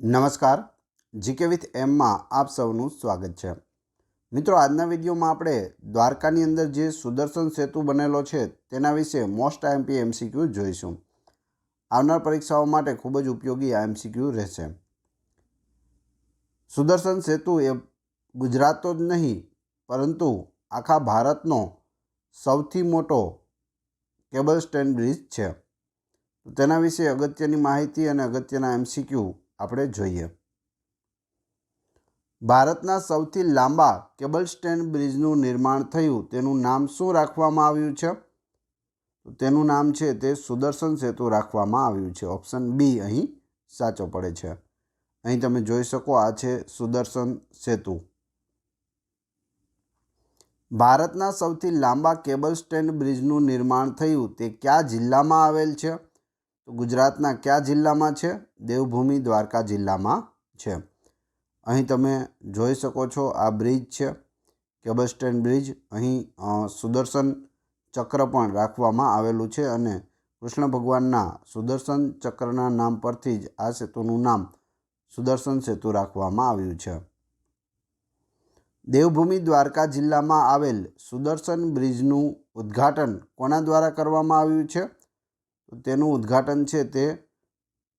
નમસ્કાર. GK with એમમાં આપ સૌનું સ્વાગત છે. મિત્રો, આજના વિડીયોમાં આપણે દ્વારકાની અંદર જે સુદર્શન સેતુ બનેલો છે તેના વિશે મોસ્ટ આઈએમપી એમસીક્યુ જોઈશું. આવનાર પરીક્ષાઓ માટે ખૂબ જ ઉપયોગી આ એમસીક્યુ રહેશે. સુદર્શન સેતુ એ ગુજરાતનો જ નહીં, પરંતુ આખા ભારતનો સૌથી મોટો કેબલ સ્ટેન્ડ બ્રિજ છે. તેના વિશે અગત્યની માહિતી અને અગત્યના એમસીક્યુ આપણે જોઈએ. ભારતના સૌથી લાંબા કેબલ સ્ટેન્ડ બ્રિજનું નિર્માણ થયું, તેનું નામ શું રાખવામાં આવ્યું છે? તેનું નામ છે તે સુદર્શન સેતુ રાખવામાં આવ્યું છે. ઓપ્શન બી અહીં સાચો પડે છે. અહીં તમે જોઈ શકો આ છે સુદર્શન સેતુ. ભારતના સૌથી લાંબા કેબલ સ્ટેન્ડ બ્રિજનું નિર્માણ થયું તે કયા જિલ્લામાં આવેલ છે? તો ગુજરાતના કયા જિલ્લામાં છે? દેવભૂમિ દ્વારકા જિલ્લામાં છે. અહીં તમે જોઈ શકો છો આ બ્રિજ છે. Cable stand bridge. અહીં સુદર્શન ચક્ર પણ રાખવામાં આવેલું છે અને કૃષ્ણ ભગવાનના સુદર્શન ચક્રના નામ પરથી જ આ સેતુનું નામ સુદર્શન સેતુ રાખવામાં આવ્યું છે. દેવભૂમિ દ્વારકા જિલ્લામાં આવેલ સુદર્શન બ્રિજનું ઉદ્ઘાટન કોના દ્વારા કરવામાં આવ્યું છે? તેનું ઉદ્ઘાટન છે તે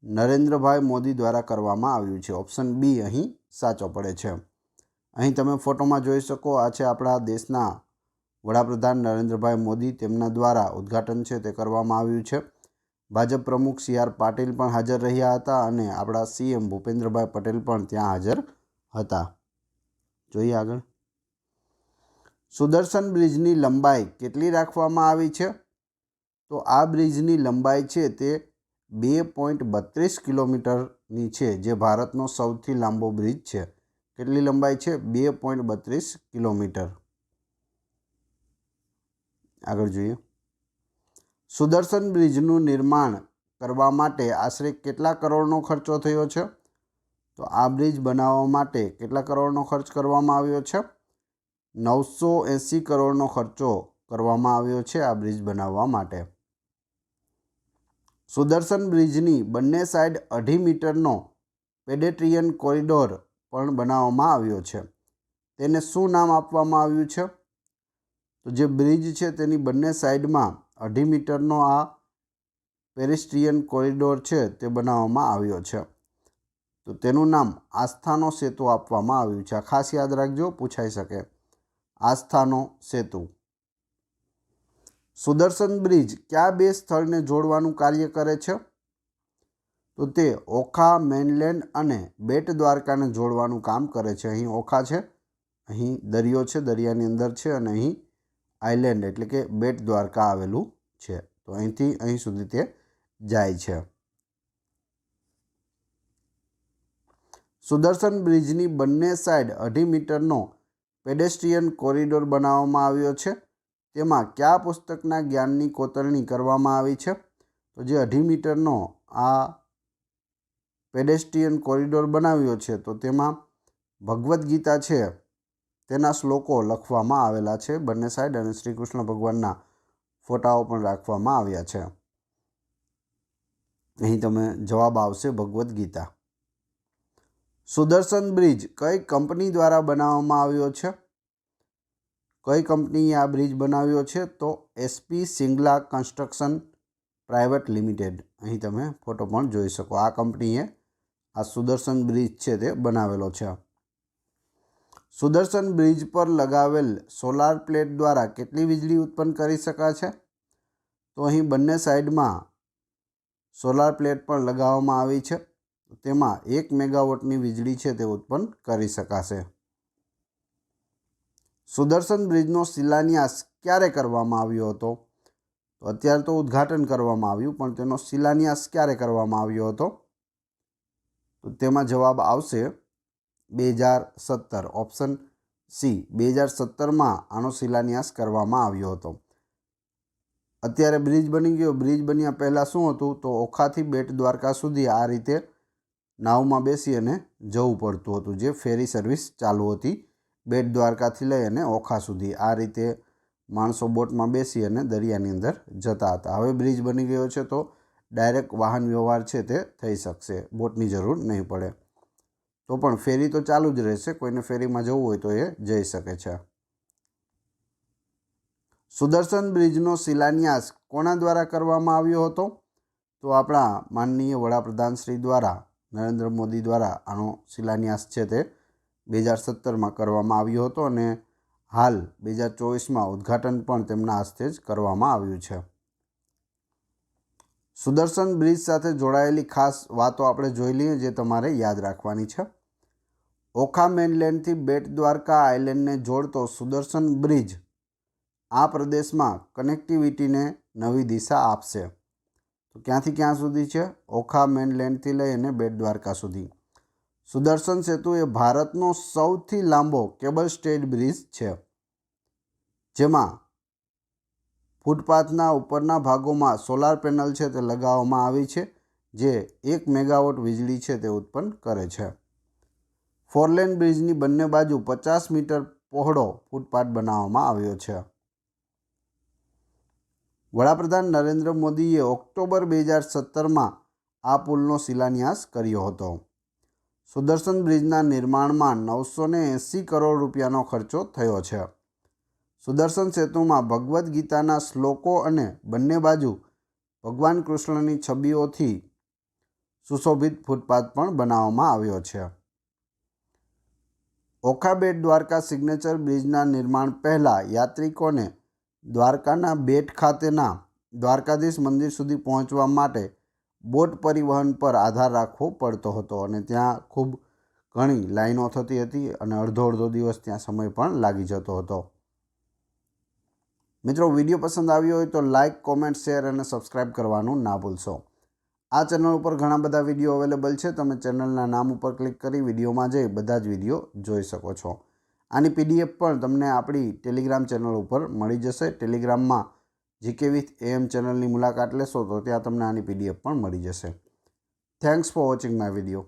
નરેન્દ્રભાઈ મોદી દ્વારા કરવામાં આવ્યું છે. ઓપ્શન બી અહીં સાચો પડે છે. અહીં તમે ફોટોમાં જોઈ શકો આ છે આપણા દેશના વડાપ્રધાન નરેન્દ્રભાઈ મોદી. તેમના દ્વારા ઉદ્ઘાટન છે તે કરવામાં આવ્યું છે. ભાજપ પ્રમુખ સી આર પાટીલ પણ હાજર રહ્યા હતા અને આપણા સીએમ ભૂપેન્દ્રભાઈ પટેલ પણ ત્યાં હાજર હતા. જોઈએ આગળ. સુદર્શન બ્રિજની લંબાઈ કેટલી રાખવામાં આવી છે? તો આ બ્રિજની લંબાઈ છે તે બે પોઈન્ટ બત્રીસ કિલોમીટરની છે, જે ભારતનો સૌથી લાંબો બ્રિજ છે. કેટલી લંબાઈ છે? બે પોઈન્ટ બત્રીસ કિલોમીટર. આગળ જોઈએ. સુદર્શન બ્રિજનું નિર્માણ કરવા માટે આશરે કેટલા કરોડનો ખર્ચો થયો છે? તો આ બ્રિજ બનાવવા માટે કેટલા કરોડનો ખર્ચ કરવામાં આવ્યો છે? નવસો એંસી કરોડનો ખર્ચો કરવામાં આવ્યો છે આ બ્રિજ બનાવવા માટે. સુદર્શન બ્રિજની બંને સાઈડ અઢી મીટરનો પેડેટ્રિયન કોરિડોર પણ બનાવવામાં આવ્યો છે. તેને શું નામ આપવામાં આવ્યું છે? તો જે બ્રિજ છે તેની બંને સાઈડમાં અઢી મીટરનો આ પેરિસ્ટ્રિયન કોરિડોર છે તે બનાવવામાં આવ્યો છે. તો તેનું નામ આસ્થાનો સેતુ આપવામાં આવ્યું છે. ખાસ યાદ રાખજો, પૂછાઈ શકે. આસ્થાનો સેતુ. સુદર્શન બ્રિજ કયા બે સ્થળને જોડવાનું કાર્ય કરે છે? તો તે ઓખા, મેનલેન્ડ અને બેટ દ્વારકાને જોડવાનું કામ કરે છે. અહીં ઓખા છે, અહીં દરિયો છે, દરિયાની અંદર છે અને અહીં આઇલેન્ડ એટલે કે બેટ દ્વારકા આવેલું છે. તો અહીંથી, અહીં સુધી તે જાય છે. સુદર્શન બ્રિજની બંને સાઈડ અઢી મીટરનો પેડેસ્ટ્રિયન કોરિડોર બનાવવામાં આવ્યો છે. તેમાં કયા પુસ્તકના જ્ઞાનની કોતરણી કરવામાં આવી છે? તો જે અઢી મીટરનો આ પેડેસ્ટ્રિયન કોરિડોર બનાવ્યો છે, તો તેમાં ભગવદ્ ગીતા છે, તેના શ્લોકો લખવામાં આવેલા છે, બંને સાઈડ, અને શ્રી કૃષ્ણ ભગવાનના ફોટાઓ પણ રાખવામાં આવ્યા છે. અહીં તમે જવાબ આવશે ભગવદ્ ગીતા. સુદર્શન બ્રિજ કઈ કંપની દ્વારા બનાવવામાં આવ્યો છે? કઈ કંપનીએ આ બ્રિજ બનાવ્યો છે? તો SP Singla construction private limited. અહીં તમે ફોટો પણ જોઈ શકો. આ કંપનીએ આ સુદર્શન બ્રિજ છે તે બનાવેલો છે. સુદર્શન બ્રિજ પર લગાવેલ સોલાર પ્લેટ દ્વારા કેટલી વીજળી ઉત્પન્ન કરી શકાશે તો અહીં બંને સાઈડમાં સોલાર પ્લેટ પણ લગાવવામાં આવી છે. તેમાં એક મેગાવોટની વીજળી છે તે ઉત્પન્ન કરી શકાશે. સુદર્શન બ્રિજનો શિલાન્યાસ ક્યારે કરવામાં આવ્યો હતો? તો અત્યારે તો ઉદ્ઘાટન કરવામાં આવ્યું, પણ તેનો શિલાન્યાસ ક્યારે કરવામાં આવ્યો હતો? તો તેમાં જવાબ આવશે બે હજાર સત્તર. ઓપ્શન સી, બે હજાર સત્તરમાં આનો શિલાન્યાસ કરવામાં આવ્યો હતો. અત્યારે બ્રિજ બની ગયો. બ્રિજ બન્યા પહેલાં શું હતું? તો ઓખાથી બેટ દ્વારકા સુધી આ રીતે નાવમાં બેસી અને જવું પડતું હતું, જે ફેરી સર્વિસ ચાલુ હતી. બેટ દ્વારકાથી લઈ અને ઓખા સુધી. આ રીતે માણસો બોટમાં બેસી અને દરિયાની અંદર જતા હતા. હવે બ્રિજ બની ગયો છે તો ડાયરેક્ટ વાહન વ્યવહાર છે તે થઈ શકશે. બોટની જરૂર નહીં પડે. તો પણ ફેરી તો ચાલુ જ રહેશે. કોઈને ફેરીમાં જવું હોય તો એ જઈ શકે છે. સુદર્શન બ્રિજનો શિલાન્યાસ કોના દ્વારા કરવામાં આવ્યો હતો? તો આપણા માનનીય વડાપ્રધાન શ્રી દ્વારા, નરેન્દ્ર મોદી દ્વારા આનો શિલાન્યાસ છે તે બે હજાર સત્તરમાં કરવામાં આવ્યો હતો અને હાલ બે હજાર ચોવીસમાં ઉદ્ઘાટન પણ તેમના હસ્તે જ કરવામાં આવ્યું છે. સુદર્શન બ્રિજ સાથે જોડાયેલી ખાસ વાતો આપણે જોઈ લઈએ જે તમારે યાદ રાખવાની છે. ઓખા મેનલેન્ડથી બેટ દ્વારકા આઇલેન્ડને જોડતો સુદર્શન બ્રિજ આ પ્રદેશમાં કનેક્ટિવિટીને નવી દિશા આપશે. તો ક્યાંથી ક્યાં સુધી છે? ઓખા મેનલેન્ડથી લઈ અને બેટ દ્વારકા સુધી. સુદર્શન સેતુ એ ભારતનો સૌથી લાંબો કેબલ સ્ટેડ બ્રિજ છે, જેમાં ફૂટપાથના ઉપરના ભાગોમાં સોલાર પેનલ છે તે લગાવવામાં આવી છે, જે એક મેગાવોટ વીજળી છે તે ઉત્પન્ન કરે છે. ફોરલેન બ્રિજની બંને બાજુ પચાસ મીટર પહોળો ફૂટપાથ બનાવવામાં આવ્યો છે. વડાપ્રધાન નરેન્દ્ર મોદીએ ઓક્ટોબર બે હજાર સત્તરમાં આ પુલનો શિલાન્યાસ કર્યો હતો. સુદર્શન બ્રિજના નિર્માણમાં નવસો ને એંસી કરોડ રૂપિયાનો ખર્ચો થયો છે. સુદર્શન સેતુમાં ભગવદ્ ગીતાના શ્લોકો અને બંને બાજુ ભગવાન કૃષ્ણની છબીઓથી સુશોભિત ફૂટપાથ પણ બનાવવામાં આવ્યો છે. ઓખાબેટ દ્વારકા સિગ્નેચર બ્રિજના નિર્માણ પહેલાં યાત્રિકોને દ્વારકાના બેટ ખાતેના દ્વારકાધીશ મંદિર સુધી પહોંચવા માટે બોટ પરિવહન પર આધાર રાખવો પડતો હતો અને ત્યાં ખૂબ ઘણી લાઈનો થતી હતી અને અડધો અડધો દિવસ ત્યાં સમય પણ લાગી જતો હતો. મિત્રો, વીડિયો પસંદ આવ્યો હોય તો લાઇક કોમેન્ટ, શેર અને સબસ્ક્રાઈબ કરવાનું ના ભૂલશો. આ ચેનલ ઉપર ઘણા બધા વીડિયો અવેલેબલ છે. તમે ચેનલના નામ ઉપર ક્લિક કરી વિડીયોમાં જઈ બધા જ વીડિયો જોઈ શકો છો. આની પીડીએફ પણ તમને આપણી ટેલિગ્રામ ચેનલ ઉપર મળી જશે. ટેલિગ્રામમાં જીકે વિથ એમ ચેનલની મુલાકાત લેશો તો ત્યાં તમને આની પીડીએફ પણ મળી જશે. Thanks for watching my video